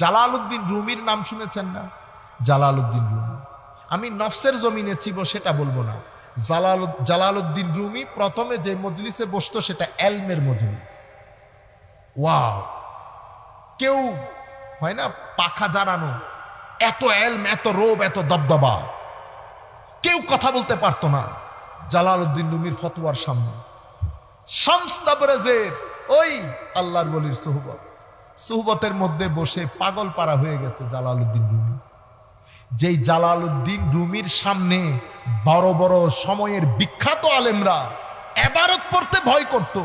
জালাল উদ্দিন রুমির নাম শুনেছেন না? জালাল উদ্দিন রুমি। আমি নফসের জমিনে ছিব, সেটা বলব না। জালাল জালাল উদ্দিন রুমি প্রথমে যে মজলিসে বসতো, সেটা এলমের মজলিস। ওয়াও! কেউ, হয় না, পাখা জানানো এত এলম, এত রোব, এত দবদবা। কেউ কথা বলতে পারতো না জালাল উদ্দিন রুমির ফতোয়ার সামনে। শামস তাবরেজের ওই আল্লাহর বলির সোহবত। সোহবতের মধ্যে বসে পাগল পারা হয়ে গেছে জালাল উদ্দিন রুমি। যেই জালাল উদ্দিন রুমির সামনে বড় বড় সময়ের বিখ্যাত আলেমরা এবারত পড়তে ভয় করত,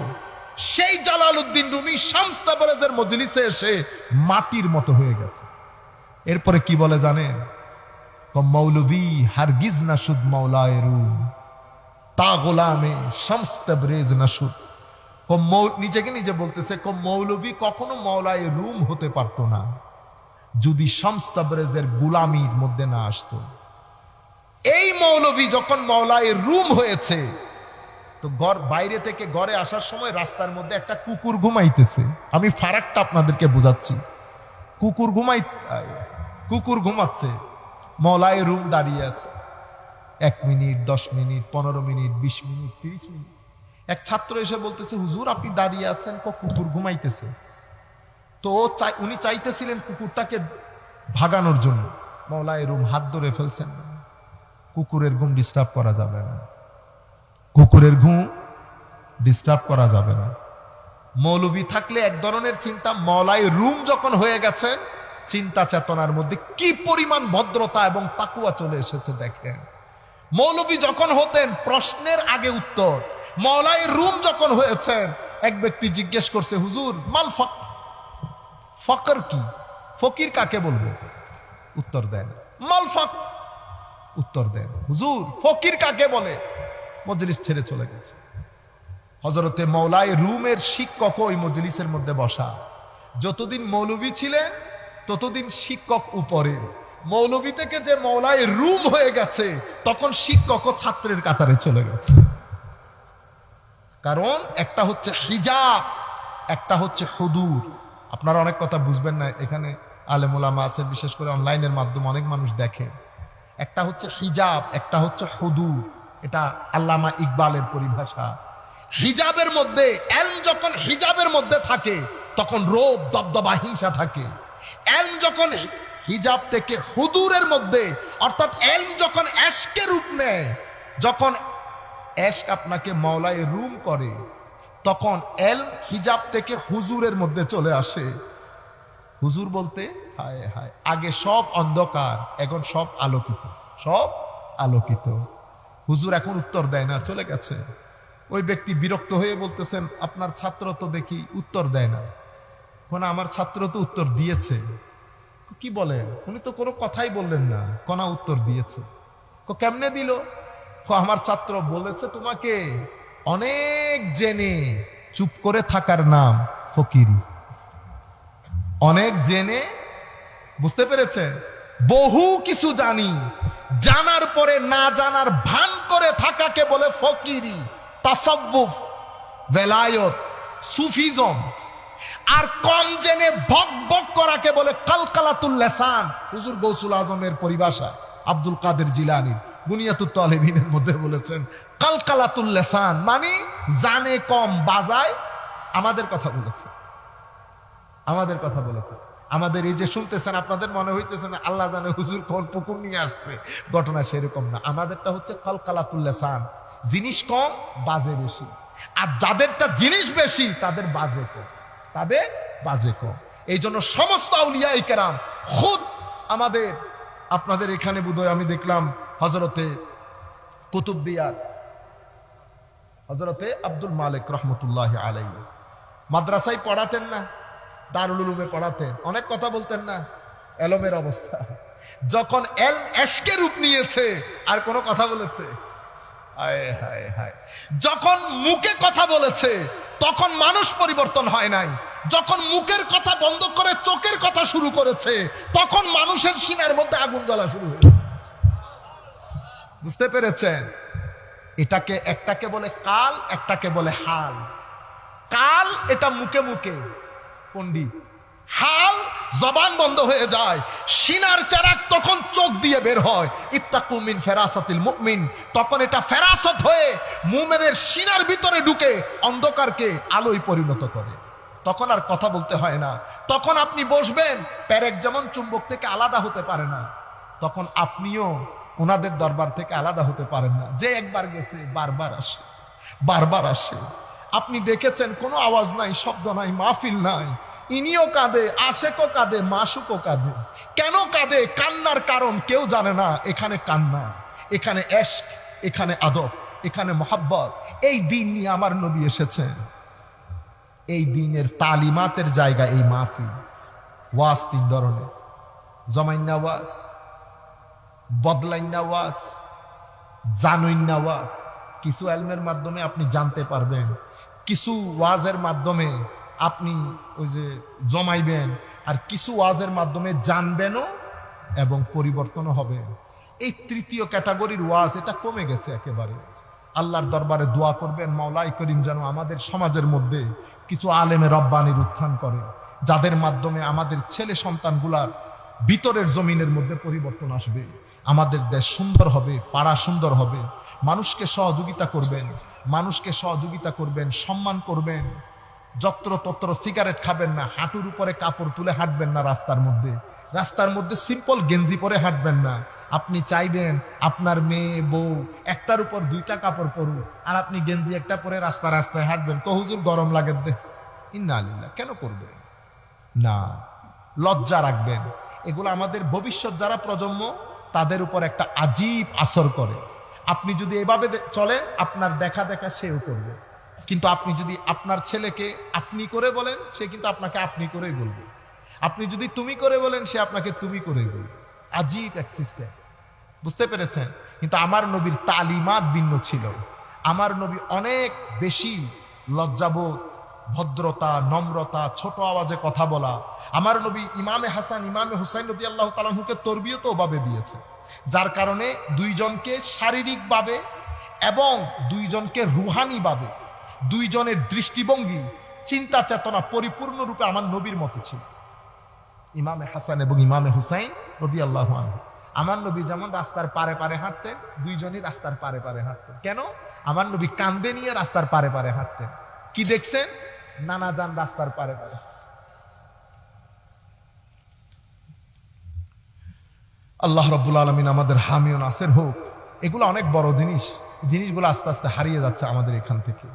সেই জালাল উদ্দিন রুমি শামস তাবরেজের মজলিসে এসে মাটির মতো হয়ে গেছে। এরপরে কি বলে জানেন? ক মৌলবী, হারগিজ না সুদ মৌলায় রুম, তা গোলামে শামস তাবরেজ না সুদ। ক মৌ- নিজেকে নিজে বলতেছে মৌলবী, কখনো মৌলায় রুম হতে পারতো না। যদি শামস তাবরেজের গুলামির মধ্যে না আসতো। এই মৌলবী যখন মৌলায় রুম হয়েছে, তো ঘর বাইরে থেকে ঘরে আসার সময় রাস্তার মধ্যে একটা কুকুর ঘুমাইতেছে। আমি ফারাকটা আপনাদেরকে বোঝাচ্ছি। কুকুর ঘুমাই কুকুর ঘুমাচ্ছে। মৌলায় রুম দাঁড়িয়ে আছে। এক মিনিট, দশ মিনিট, পনেরো মিনিট, বিশ মিনিট, তিরিশ মিনিট। এক ছাত্র এসে বলতেছে, হুজুর, আপনি দাঁড়িয়ে আছেন, ক, কুকুর ঘুমাইতেছে। তো উনি চাইতেছিলেন কুকুরটাকে ভাগানোর জন্য। মৌলায় রুম হাত ধরে ফেলছেন। কুকুরের ঘুম ডিস্টার্ব করা যাবে না। কুকুরের ঘুম ডিস্টার্ব করা যাবে না। মৌলবী থাকলে এক ধরনের চিন্তা মৌলায় রুম যখন হয়ে গেছে, চিন্তা চেতনার মধ্যে কি পরিমাণ ভদ্রতা এবং তাকুয়া চলে এসেছে দেখেন। মৌলবী যখন হতেন, প্রশ্নের আগে উত্তর। মৌলাই রুম যখন হয়েছেন, এক ব্যক্তি জিজ্ঞেস করছে, হুজুর, মাল ফক ফকর কি? ফকির কাকে বলব? উত্তর দেন। মাল ফক উত্তর দেন। হুজুর, ফকির কাকে বলে? মজলিস ছেড়ে চলে গেছে। হজরতে মৌলায় রুমের শিক্ষক ওই মজলিসের মধ্যে বসা। যতদিন মৌলবী ছিলেন, ততদিন শিক্ষক উপরে। মৌলবী থেকে যে মৌলায় রুম হয়ে গেছে, তখন শিক্ষক ও ছাত্রের কাতারে চলে গেছে। কারণ একটা হচ্ছে হিজাব, একটা হচ্ছে হদুর। আপনারা অনেক কথা বুঝবেন না, এখানে আলেমুলামা আছে, বিশেষ করে অনলাইনের মাধ্যমে অনেক মানুষ দেখে। একটা হচ্ছে হিজাব, একটা হচ্ছে হদুর। এটা আল্লামা ইকবালের পরিভাষা। হিজাবের মধ্যে এলম যখন হিজাবের মধ্যে থাকে, তখন রোগ দবদবা, হিংসা থাকে। এলম যখন হিজাব থেকে হুদুরের মধ্যে, অর্থাৎ এলম যখন এশকে রূপ নেয়, যখন এশক আপনাকে মাওলায় রুম করে, তখন এল হিজাব থেকে হুজুরের মধ্যে চলে আসে। হুজুর বলতে, হায় হায়, আগে সব অন্ধকার, এখন সব আলোকিত সব আলোকিত। হুজুর এখন উত্তর দেয় না, চলে গেছে। ওই ব্যক্তি বিরক্ত হয়ে বলতেছেন, আপনার ছাত্র তো দেখি উত্তর দেয় না। কোন আমার ছাত্র তো উত্তর দিয়েছে। কি বলেন? উনি তো কোনো কথাই বললেন না কোনা উত্তর দিয়েছে। কেমনে দিল? আমার ছাত্র, বলেছে তোমাকে, অনেক জেনে চুপ করে থাকার নাম ফকিরি। অনেক জেনে, বুঝতে পেরেছেন? বহু কিছু জানি, জানার পরে না জানার ভান করে থাকাকে বলে ফকিরি, তাসাব্বুফ, বেলায়ত, সুফিজম। আর কম জেনে ভক ভক করাকে বলে কালকালাতুল লেসান। হুজুর গৌসুল আজমের পরিভাষা, আব্দুল কাদের জিলানির। বুনিয়াতুল তলেবিনের মধ্যে বলেছেন, কালকালাতুল লেসান মানে জানে কম, বাজায়, আমাদের কথা বলেছে। আমাদের কথা বলেছে। আমাদের এই যে শুনতেছেন, আপনাদের মনে হইতেছে না, আল্লাহ জানে হুজুর কোন পুকুর নিয়ে আসছে। ঘটনা সেরকম না। আমাদেরটা হচ্ছে কলকালাতুল্লাসান জিনিস কম, বাজে বেশি। আর যাদেরটা জিনিস বেশি, তাদের বাজে কম। তাদের বাজে কম। এই জন্য সমস্ত আউলিয়া কেরাম খুদ আমাদের, আপনাদের এখানে বোধহয় আমি দেখলাম হজরতে কুতুবদিয়ার হজরতে আব্দুল মালিক রহমতুল্লাহ আলাই মাদ্রাসায় পড়াতেন না, দারুল উলুমে পড়াতেন, অনেক কথা বলতেন না, এলমের অবস্থা। যখন এলম এশকে রূপ নিয়েছে, আর কোনো কথা বলেছে? হায় হায়। যখন মুখে কথা বলেছে, তখন মানুষ পরিবর্তন হয় নাই। যখন মুখের কথা বন্ধ করে চোখের কথা শুরু করেছে, তখন মানুষের সিনার মধ্যে আগুন জ্বলা শুরু হয়েছে। বুঝতে পেরেছেন? এটাকে একটাকে বলে কাল, একটাকে বলে হাল। কাল এটা মুখে মুখে, পণ্ডিত। হাল জবান বন্ধ হয়ে যায়, সিনার চারাক তখন চোখ দিয়ে বের হয়। ইত্তাকু মিন ফেরাসাতিল মুমিন। তখন এটা ফেরাসত হয়ে মুমিনের সিনার ভিতরে ঢুকে অন্ধকারকে আলোয় পরিণত করে। তখন আর কথা বলতে হয় না। তখন আপনি বসবেন, প্যারেক যেমন চুম্বক থেকে আলাদা হতে পারে না। তখন আপনিও ওনাদের দরবার থেকে আলাদা হতে পারেন না। যে একবার গেছে, বারবার আসে। বারবার আসে। আপনি দেখেছেন, কোনো আওয়াজ নাই, শব্দ নাই, মাহফিল নাই। ইনিও কাঁদে, আশেকও কাঁদে, মাসুকও কাঁদে। কেন কাঁদে? কান্নার কারণ কেউ জানে না। এখানে কান্না, এখানে এশক, এখানে আদব, এখানে মোহাব্বত। এই দিন নিয়ে আমার নবী এসেছেন এই দিনের তালিমাতের জায়গা এই মাহফিল। ওয়াজ তিন ধরনের। জমাইন্না ওয়াজ বদলাইন্না ওয়াজ জানুইন্না ওয়াজ। কিছু এলমের মাধ্যমে আপনি জানতে পারবেন, কিছু ওয়াজের মাধ্যমে আপনি ওই যে জমাইবেন, আর কিছু ওয়াজের মাধ্যমে জানবেনও এবং পরিবর্তনও হবে। এই তৃতীয় ক্যাটাগরির ওয়াজ, এটা কমে গেছে একেবারে। আল্লাহর দরবারে দোয়া করবেন মাওলাই করিম যেন আমাদের সমাজের মধ্যে কিছু আলেমে রব্বানির উত্থান করে, যাদের মাধ্যমে আমাদের ছেলে সন্তানগুলার ভিতরের জমিনের মধ্যে পরিবর্তন আসবে। আমাদের দেশ সুন্দর হবে, পাড়া সুন্দর হবে। মানুষকে সহযোগিতা করবেন, মানুষকে সহযোগিতা করবেন, সম্মান করবেন। যত্র তত্র সিগারেট খাবেন না, হাঁটুর উপরে কাপড় তুলে হাঁটবেন না রাস্তার মধ্যে। রাস্তার মধ্যে সিম্পল গেঞ্জি পরে হাঁটবেন না। আপনি চাইবেন আপনার মেয়ে, বউ, একটার উপর দুইটা কাপড় পরুক, আর আপনি গেঞ্জি একটা পরে রাস্তা রাস্তায় হাঁটবেন। তো হুজুর, গরম লাগে দে। ইন্না কেন করবে না, লজ্জা রাখবেন। এগুলো আমাদের ভবিষ্যৎ যারা প্রজন্ম তাদের উপর একটা আজীব আসর করে। আপনি যদি এভাবে চলেন, আপনার দেখা দেখা সেও করবে। কিন্তু আপনি যদি আপনার ছেলেকে আপনি করে বলেন, সে কিন্তু আপনাকে আপনি করেই বলবে। আপনি যদি তুমি করে বলেন, সে আপনাকে তুমি করেই বলবে। আজীব এক সিস্টেম বুঝতে পেরেছেন? কিন্তু আমার নবীর তালিমাত ভিন্ন ছিল। আমার নবী অনেক বেশি লজ্জাবোধ ভদ্রতা, নম্রতা, ছোট আওয়াজে কথা বলা। আমার নবী ইমামে হাসান, ইমামে হুসাইন রদি আল্লাহ তালাহুকে তরবিয়ত দিয়েছে যার কারণে দুইজনকে শারীরিকভাবে এবং দুইজনকে রুহানিভাবে, দুইজনের দৃষ্টিভঙ্গি, চিন্তা চেতনা পরিপূর্ণরূপে আমার নবীর মতো ছিল। ইমামে হাসান এবং ইমামে হুসাইন রদি আল্লাহ আমার নবী যেমন রাস্তার পারে পারে হাঁটতেন, দুইজনই রাস্তার পারে পারে হাঁটতেন। কেন? আমার নবী কান্দে নিয়ে রাস্তার পারে পারে হাঁটতেন। কি দেখছেন? নানা যান রাস্তার পারে পারে। আল্লাহ রব্বুল আলমিন আমাদের হামিও নাসের হোক, এগুলো অনেক বড় জিনিস। জিনিসগুলো আস্তে আস্তে হারিয়ে যাচ্ছে আমাদের এখান থেকে।